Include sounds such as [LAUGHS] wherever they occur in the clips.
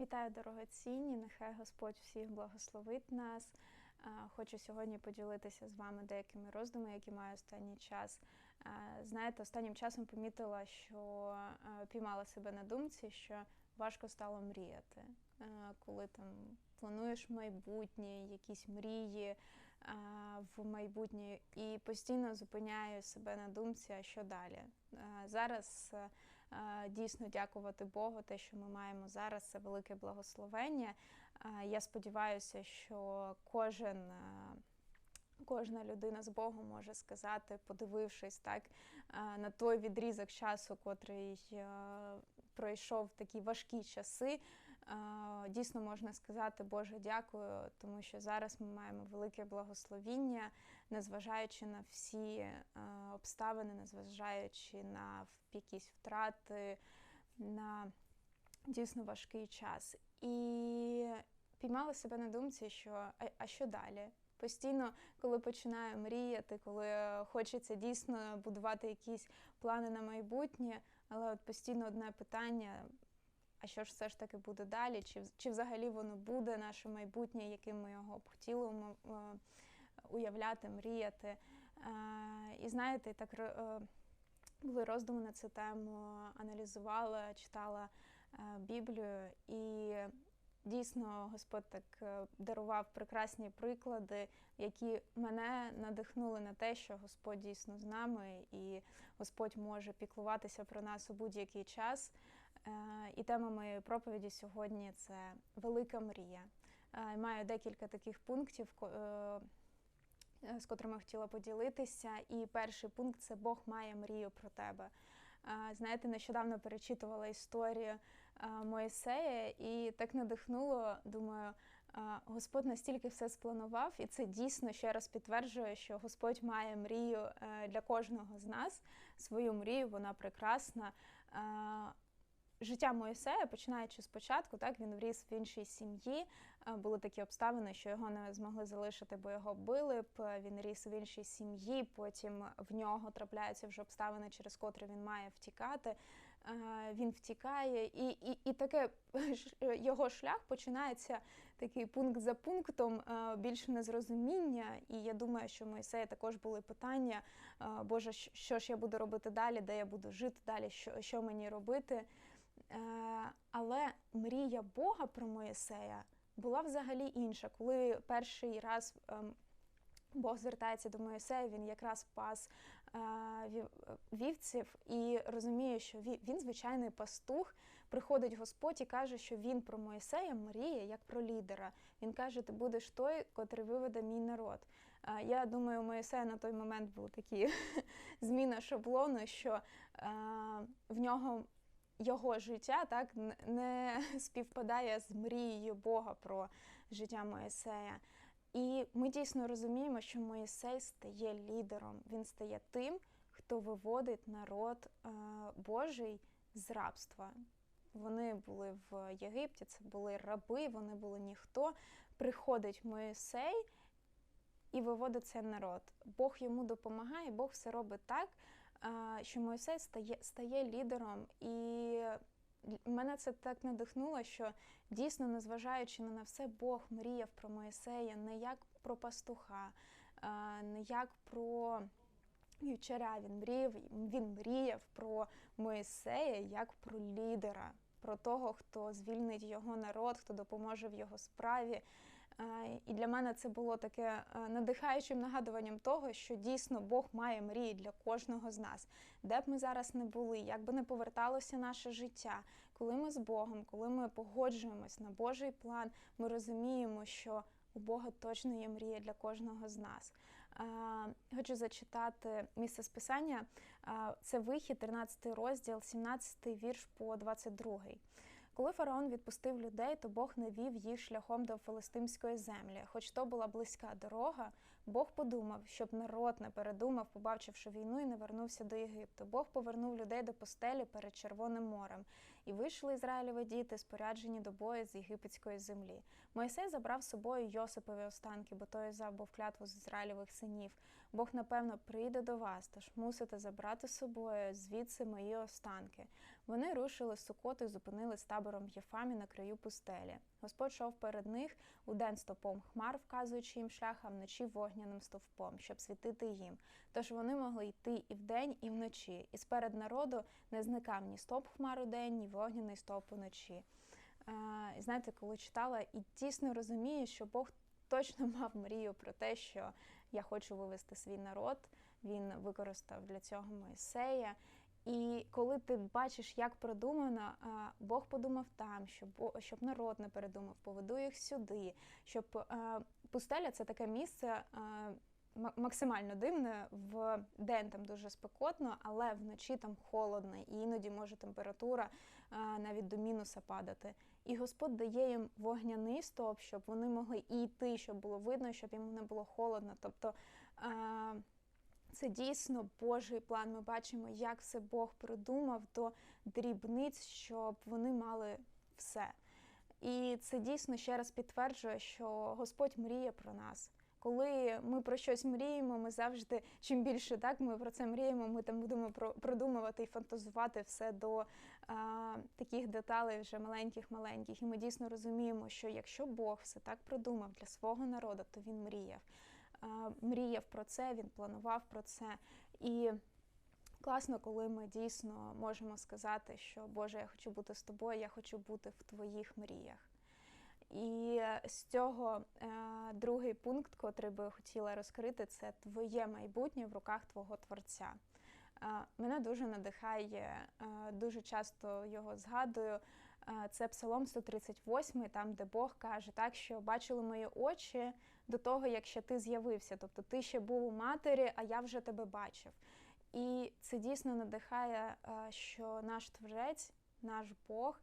Вітаю, дорогоцінні! Нехай Господь всіх благословить нас. Хочу сьогодні поділитися з вами деякими роздумами, які маю останній час. Знаєте, останнім часом помітила, що піймала себе на думці, що важко стало мріяти, коли там плануєш майбутнє, якісь мрії в майбутнє, і постійно зупиняю себе на думці, а що далі. Зараз дійсно дякувати Богу, те, що ми маємо зараз, це велике благословення. Я сподіваюся, що кожен. Кожна людина з Богом може сказати, подивившись так на той відрізок часу, котрий пройшов такі важкі часи, дійсно можна сказати, Боже, дякую, тому що зараз ми маємо велике благословіння, незважаючи на всі обставини, незважаючи на якісь втрати, на дійсно важкий час. І піймала себе на думці, що а, що далі? Постійно, коли починаю мріяти, коли хочеться дійсно будувати якісь плани на майбутнє, але от постійно одне питання: а що ж все ж таки буде далі? Чи чи взагалі воно буде наше майбутнє, яким ми його б хотіли е, уявляти, мріяти? Е, і знаєте, так е, були роздуми на цю тему, аналізувала, читала Біблію і дійсно Господь так дарував прекрасні приклади, які мене надихнули на те, що Господь дійсно з нами, і Господь може піклуватися про нас у будь-який час. Е, і тема моєї проповіді сьогодні це велика мрія. Е, маю декілька таких пунктів. З котрими хотіла поділитися, і перший пункт це Бог має мрію про тебе. Знаєте, нещодавно перечитувала історію Моїсея і так надихнуло. Думаю, Господь настільки все спланував, і це дійсно ще раз підтверджує, що Господь має мрію е, для кожного з нас. Свою мрію, вона прекрасна життя Моїсея, починаючи спочатку, так він вріс в іншій сім'ї. Е, були такі обставини, що його не змогли залишити, бо його били б. Він ріс в іншій сім'ї. Потім в нього трапляються вже обставини, через котрі він має втікати. Е, він втікає, і і, і таке [LAUGHS] його шлях починається такий пункт за пунктом е, більше незрозуміння. І я думаю, що Моїсея також були питання: Боже, що ж я буду робити далі, де я буду жити далі, що, що мені робити. Е, але мрія Бога про Моїсея була взагалі інша. Коли перший раз ем, Бог звертається до Моїсея, він якраз пас е, вівців і розуміє, що він звичайний пастух. Приходить Господь і каже, що він про Моїсея мріє як про лідера. Він каже: Ти будеш той, котрий виведе мій народ. Е, я думаю, у Моїсея на той момент був такий [LAUGHS] зміна шаблону, що в нього його життя так не [LAUGHS] співпадає з мрією Бога про життя Моїсея. І ми дійсно розуміємо, що Моїсей стає лідером, він стає тим, хто виводить народ е, Божий з рабства. Вони були в Єгипті, це були раби, вони були ніхто. Приходить Моїсей і виводить цей народ. Бог йому допомагає, Бог все робить так, що Мойсей стає стає лідером, і мене це так надихнуло, що дійсно, незважаючи на все, Бог мріяв про Моїсея не як про пастуха, не як про вівчаря. Він мріяв, він мріяв про Моїсея як про лідера про того, хто звільнить його народ, хто допоможе в його справі. І для мене це було таке е, надихаючим нагадуванням того, що дійсно Бог має мрії для кожного з нас, де б ми зараз не були, як би не поверталося наше життя, коли ми з Богом, коли ми погоджуємось на Божий план, ми розуміємо, що у Бога точно є мрія для кожного з нас. Хочу зачитати місце списання. Це вихід, 13 розділ, 17 вірш по 22. Коли фараон відпустив людей, то Бог не вів їх шляхом до филистимської землі. Хоч то була близька дорога, Бог подумав, щоб народ не передумав, побачивши війну, і не вернувся до Єгипту. Бог повернув людей до постелі перед Червоним морем, і вийшли Ізраїлеві діти, споряджені до бою з єгипетської землі. Моїсей забрав з собою Йосипові останки, бо той забув клятву з Ізраїлевих синів. Бог, напевно, прийде до вас, тож мусите забрати з собою звідси мої останки. Вони рушили з Сукоти, зупинились табором Єфамі на краю пустелі. Господь йшов перед них у день стопом хмар, вказуючи їм шлях, а вночі вогняним стовпом, щоб світити їм. Тож вони могли йти і вдень, і вночі. І сперед народу не зникав ні стоп хмар у день, ні вогняний стоп уночі. І знаєте, коли читала, і дійсно розумію, що Бог точно мав мрію про те, що я хочу вивести свій народ. Він використав для цього Моїсея. І коли ти бачиш, як продумано, Бог подумав там, щоб щоб народ не передумав, поведу їх сюди, щоб пустеля це таке місце максимально дивне. В день там дуже спекотно, але вночі там холодно, і іноді може температура навіть до мінуса падати. І Господь дає їм вогняний стоп, щоб вони могли і йти, щоб було видно, щоб їм не було холодно. Тобто це дійсно Божий план. Ми бачимо, як все Бог придумав до дрібниць, щоб вони мали все. І це дійсно ще раз підтверджує, що Господь мріє про нас. Коли ми про щось мріємо, ми завжди чим більше так ми про це мріємо, ми там будемо продумувати і фантазувати все до а, таких деталей вже маленьких-маленьких. І ми дійсно розуміємо, що якщо Бог все так продумав для свого народу, то він мріяв мріяв про це, він планував про це. І класно, коли ми дійсно можемо сказати, що Боже, я хочу бути з тобою, я хочу бути в твоїх мріях. І з цього е, другий пункт, котрий би хотіла розкрити, це твоє майбутнє в руках твого творця. Е, мене дуже надихає, е, дуже часто його згадую. Це Псалом 138, там, де Бог каже, так що бачили мої очі до того, як ще ти з'явився. Тобто ти ще був у матері, а я вже тебе бачив. І це дійсно надихає, що наш творець, наш Бог,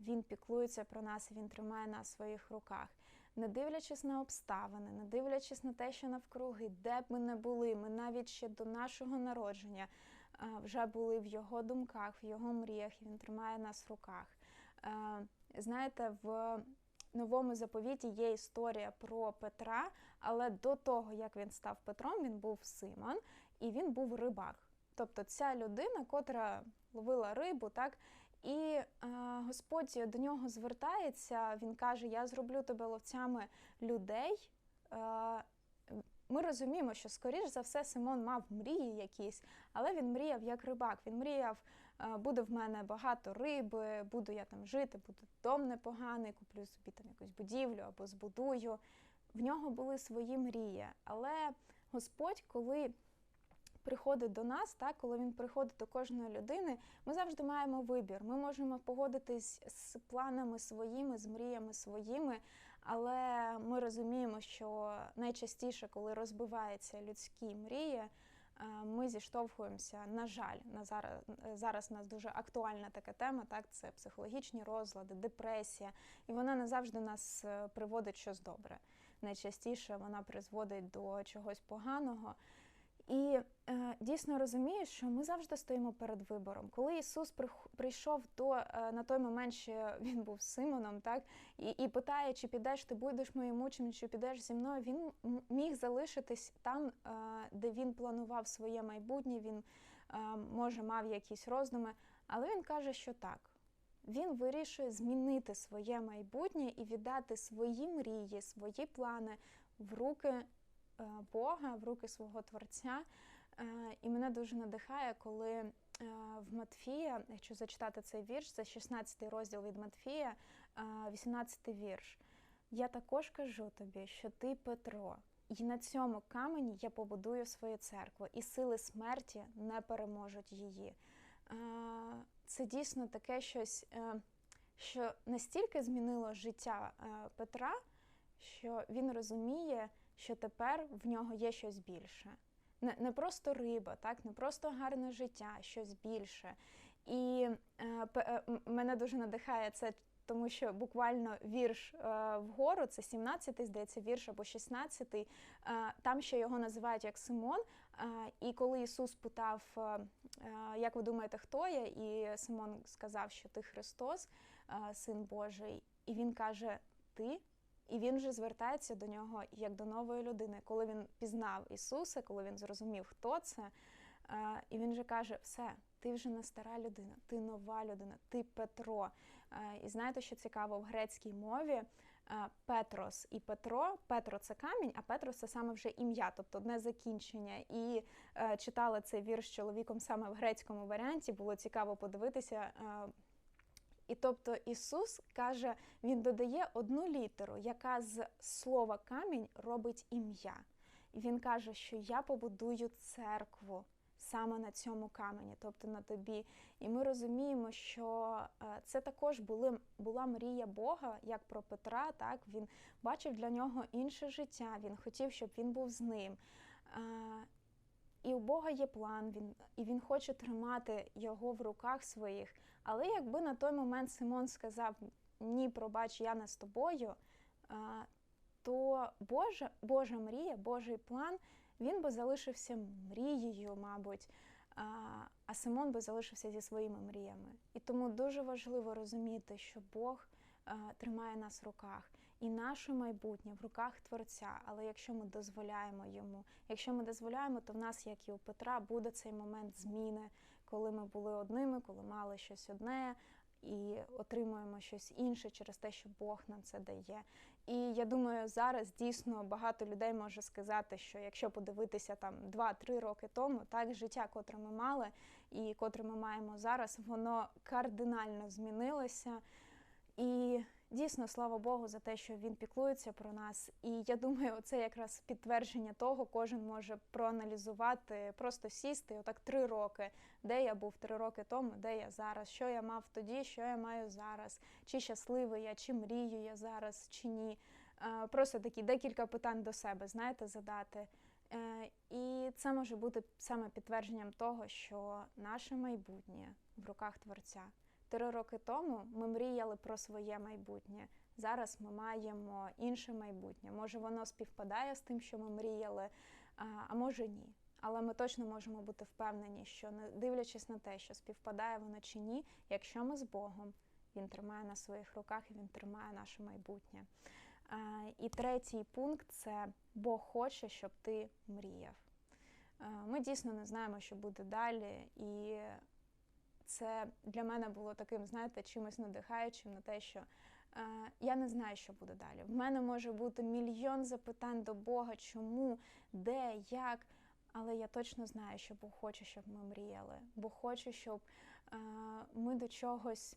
він піклується про нас він тримає нас в своїх руках. Не дивлячись на обставини, не дивлячись на те, що навкруги, де б ми не були, ми навіть ще до нашого народження вже були в його думках, в його мріях, і він тримає нас в руках. Знаєте, в новому заповіті є історія про Петра, але до того, як він став Петром, він був Симон і він був рибак. Тобто ця людина, котра ловила рибу, так. І е, Господь до нього звертається, він каже: Я зроблю тебе ловцями людей. Е, ми розуміємо, що, скоріш за все, Симон мав мрії якісь, але він мріяв як рибак. Він мріяв буде в мене багато риби, буду я там жити, буде дом непоганий, куплю собі там якусь будівлю або збудую. В нього були свої мрії. Але Господь, коли приходить до нас, так, коли він приходить до кожної людини, ми завжди маємо вибір. Ми можемо погодитись з планами своїми, з мріями своїми, але ми розуміємо, що найчастіше, коли розбиваються людські мрії, ми зіштовхуємося, на жаль, на зараз зараз у нас дуже актуальна така тема. Так, це психологічні розлади, депресія, і вона не завжди нас е, приводить щось добре. Найчастіше вона призводить до чогось поганого. І е, дійсно розумію, що ми завжди стоїмо перед вибором. Коли Ісус прийшов до е, на той момент, що він був Симоном, так і і питає, чи підеш ти будеш моїм учнем, чи підеш зі мною, він міг залишитись там, е, де він планував своє майбутнє. Він е, може мав якісь роздуми, але він каже, що так. Він вирішує змінити своє майбутнє і віддати свої мрії, свої плани в руки Бога, в руки свого Творця. Е, і мене дуже надихає, коли е, в Матфія, якщо зачитати цей вірш, це 16 розділ від Матфія, 18 вірш. Я також кажу тобі, що ти Петро, і на цьому камені я побудую свою церкву, і сили смерті не переможуть її. Це дійсно таке щось, що настільки змінило життя Петра, що він розуміє що тепер в нього є щось більше. Не не просто риба, так, не просто гарне життя, щось більше. І е, е, мене дуже надихає це, тому що буквально вірш е, вгору, це 17-й, здається, вірш або 16-й, е, там ще його називають як Симон. Е, і коли Ісус питав, е, е, як ви думаєте, хто я? І Симон сказав, що ти Христос, е, Син Божий, і Він каже: Ти і він вже звертається до нього як до нової людини, коли він пізнав Ісуса, коли він зрозумів, хто це. І він же каже: все, ти вже не стара людина, ти нова людина, ти Петро. І знаєте, що цікаво в грецькій мові? Петрос і Петро. Петро це камінь, а Петрос це саме вже ім'я, тобто одне закінчення. І е, читала цей вірш чоловіком саме в грецькому варіанті. Було цікаво подивитися. Е, і тобто Ісус каже, Він додає одну літеру, яка з слова камінь робить ім'я. І Він каже, що я побудую церкву саме на цьому камені, тобто на тобі. І ми розуміємо, що е, це також були, була мрія Бога, як про Петра. Так Він бачив для нього інше життя, він хотів, щоб він був з ним. І у Бога є план, він, і він хоче тримати його в руках своїх. Але якби на той момент Симон сказав Ні, пробач, я не з тобою, то Божа, Божа мрія, Божий план він би залишився мрією, мабуть, а Симон би залишився зі своїми мріями. І тому дуже важливо розуміти, що Бог тримає нас в руках. І наше майбутнє в руках Творця. Але якщо ми дозволяємо йому, якщо ми дозволяємо, то в нас, як і у Петра, буде цей момент зміни, коли ми були одними, коли мали щось одне, і отримуємо щось інше через те, що Бог нам це дає. І я думаю, зараз дійсно багато людей може сказати, що якщо подивитися там 2-3 роки тому, так життя, котре ми мали і котре ми маємо зараз, воно кардинально змінилося. І Дійсно, слава Богу, за те, що він піклується про нас. І я думаю, це якраз підтвердження того, кожен може проаналізувати, просто сісти, отак три роки, де я був три роки тому, де я зараз, що я мав тоді, що я маю зараз, чи щасливий я, чи мрію я зараз, чи ні. Просто такі декілька питань до себе, знаєте, задати. Е, і це може бути саме підтвердженням того, що наше майбутнє в руках Творця. Три роки тому ми мріяли про своє майбутнє. Зараз ми маємо інше майбутнє. Може, воно співпадає з тим, що ми мріяли, а може ні. Але ми точно можемо бути впевнені, що не дивлячись на те, що співпадає воно чи ні, якщо ми з Богом, Він тримає на своїх руках і він тримає наше майбутнє. І третій пункт це Бог хоче, щоб ти мріяв. Ми дійсно не знаємо, що буде далі, і це для мене було таким, знаєте, чимось надихаючим на те, що е, я не знаю, що буде далі. В мене може бути мільйон запитань до Бога, чому, де, як. Але я точно знаю, що Бог хоче, щоб ми мріяли. Бог хоче, щоб е, ми до чогось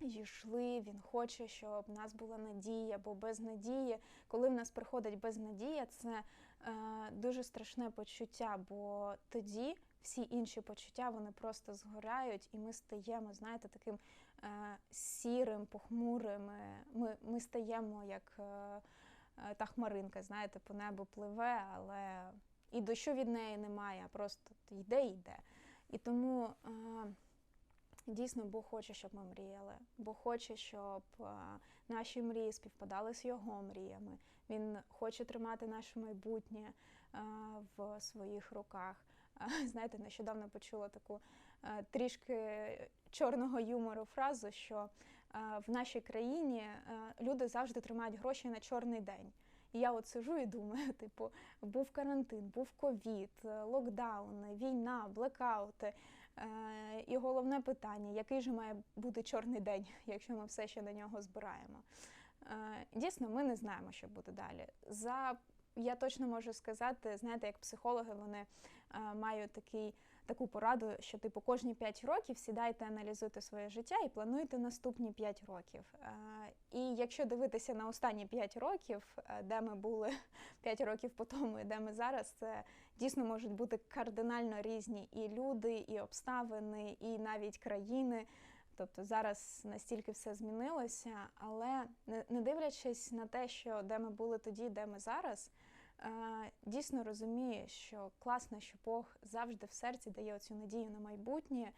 йшли. Він хоче, щоб в нас була надія, бо без надії, коли в нас приходить безнадія, це е, дуже страшне почуття, бо тоді всі інші почуття вони просто згорають, і ми стаємо, знаєте, таким е, сірим, похмурим. Ми ми стаємо як е, е, та хмаринка, знаєте, по небу пливе, але і дощу від неї немає, а просто йде і йде. І тому е, дійсно Бог хоче, щоб ми мріяли. Бог хоче, щоб е, наші мрії співпадали з його мріями. Він хоче тримати наше майбутнє е, в своїх руках. [LAUGHS] Знаєте, нещодавно почула таку е, трішки чорного юмору фразу, що е, в нашій країні е, люди завжди тримають гроші на чорний день. І я от сижу і думаю, [LAUGHS] типу, був карантин, був ковід, локдауни, війна, блекаути. І головне питання, який же має бути чорний день, [LAUGHS] якщо ми все ще на нього збираємо. Дійсно, ми не знаємо, що буде далі. За я точно можу сказати, знаєте, як психологи вони е, мають такий, таку пораду, що типу кожні 5 років сідайте, аналізуйте своє життя і плануйте наступні 5 років. Е, і якщо дивитися на останні 5 років, е, де ми були [LAUGHS] 5 років по тому, і де ми зараз, це дійсно можуть бути кардинально різні і люди, і обставини, і навіть країни. Тобто зараз настільки все змінилося, але не дивлячись на те, що де ми були тоді, де ми зараз, дійсно розуміє, що класно, що Бог завжди в серці дає оцю надію на майбутнє,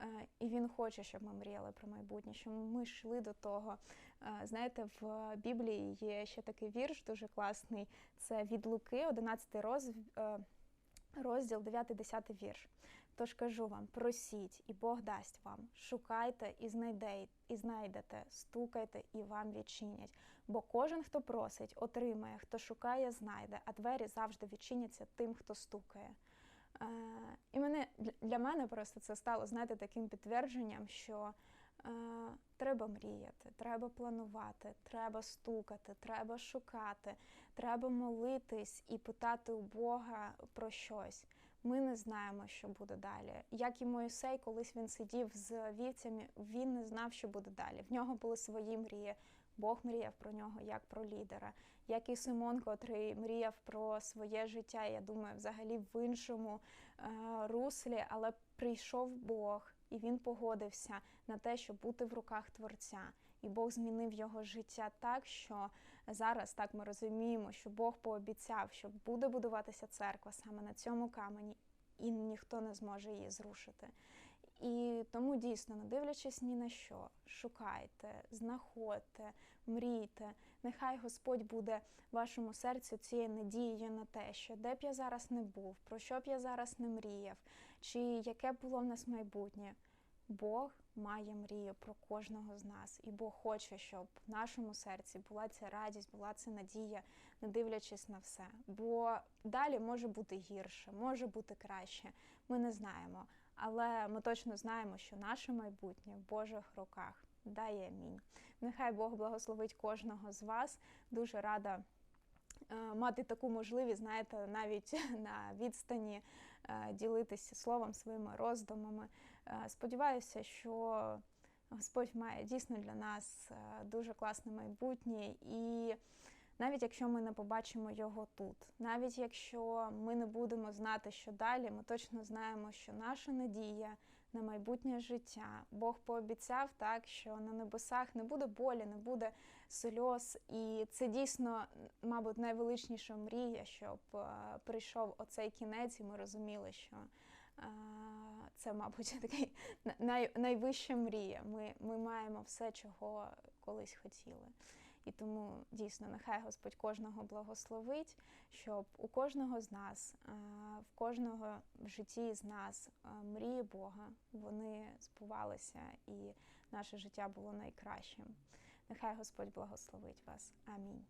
е, і він хоче, щоб ми мріяли про майбутнє, щоб ми йшли до того. Е, знаєте, в Біблії є ще такий вірш, дуже класний. Це від Луки, 11 розділ, розділ 9-10 вірш. Тож кажу вам: просіть, і Бог дасть вам, шукайте і знайдете, і знайдете, стукайте і вам відчинять. Бо кожен, хто просить, отримає, хто шукає, знайде, а двері завжди відчиняться тим, хто стукає. Е, і мене для мене просто це стало знаєте, таким підтвердженням, що е, треба мріяти, треба планувати, треба стукати, треба шукати, треба молитись і питати у Бога про щось. Ми не знаємо, що буде далі. Як і Моїсей, колись він сидів з вівцями, він не знав, що буде далі. В нього були свої мрії. Бог мріяв про нього як про лідера, як і Симон, котрий мріяв про своє життя. Я думаю, взагалі в іншому е, руслі, але прийшов Бог, і він погодився на те, щоб бути в руках Творця. І Бог змінив його життя так, що зараз так ми розуміємо, що Бог пообіцяв, що буде будуватися церква саме на цьому камені, і ніхто не зможе її зрушити. І тому дійсно, не дивлячись ні на що, шукайте, знаходьте, мрійте. Нехай Господь буде вашому серці цією надією на те, що де б я зараз не був, про що б я зараз не мріяв, чи яке було в нас майбутнє. Бог має мрію про кожного з нас, і Бог хоче, щоб в нашому серці була ця радість, була ця надія, не дивлячись на все. Бо далі може бути гірше, може бути краще. Ми не знаємо. Але ми точно знаємо, що наше майбутнє в Божих руках. Дай амінь. Нехай Бог благословить кожного з вас. Дуже рада е, мати таку можливість, знаєте, навіть [LAUGHS] на відстані е, ділитися словом своїми роздумами. Е, сподіваюся, що Господь має дійсно для нас дуже класне майбутнє і. Навіть якщо ми не побачимо його тут, навіть якщо ми не будемо знати, що далі, ми точно знаємо, що наша надія на майбутнє життя Бог пообіцяв так, що на небесах не буде болі, не буде сльоз, і це дійсно, мабуть, найвеличніша мрія, щоб е, прийшов оцей кінець, і ми розуміли, що е, це, мабуть, [LAUGHS] такий най, найвища мрія. Ми, Ми маємо все, чого колись хотіли. І тому дійсно нехай Господь кожного благословить, щоб у кожного з нас, в кожного в житті з нас мрії Бога, вони збувалися, і наше життя було найкращим. Нехай Господь благословить вас. Амінь.